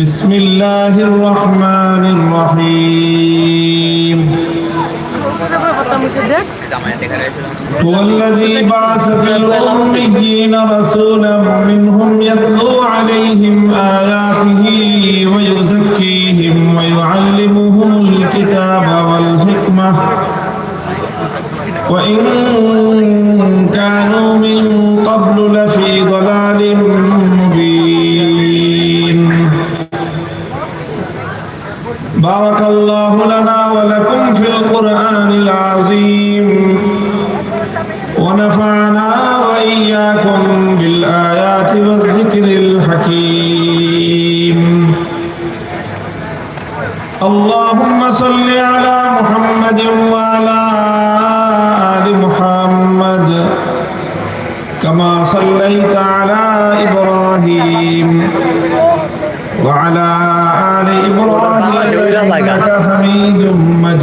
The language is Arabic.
بسم الله الرحمن الرحيم هو الذي بعث في الأميين رسولا منهم يتلو عليهم آياته ويزكيهم ويعلمهم الكتاب والحكمة وإن بارك الله لنا ولكم في القرآن العظيم. ونفعنا وإياكم بالآيات والذكر الحكيم. اللهم صل على محمد وعلى آل محمد كما صليت على إبراهيم وعلى آل إبراهيم.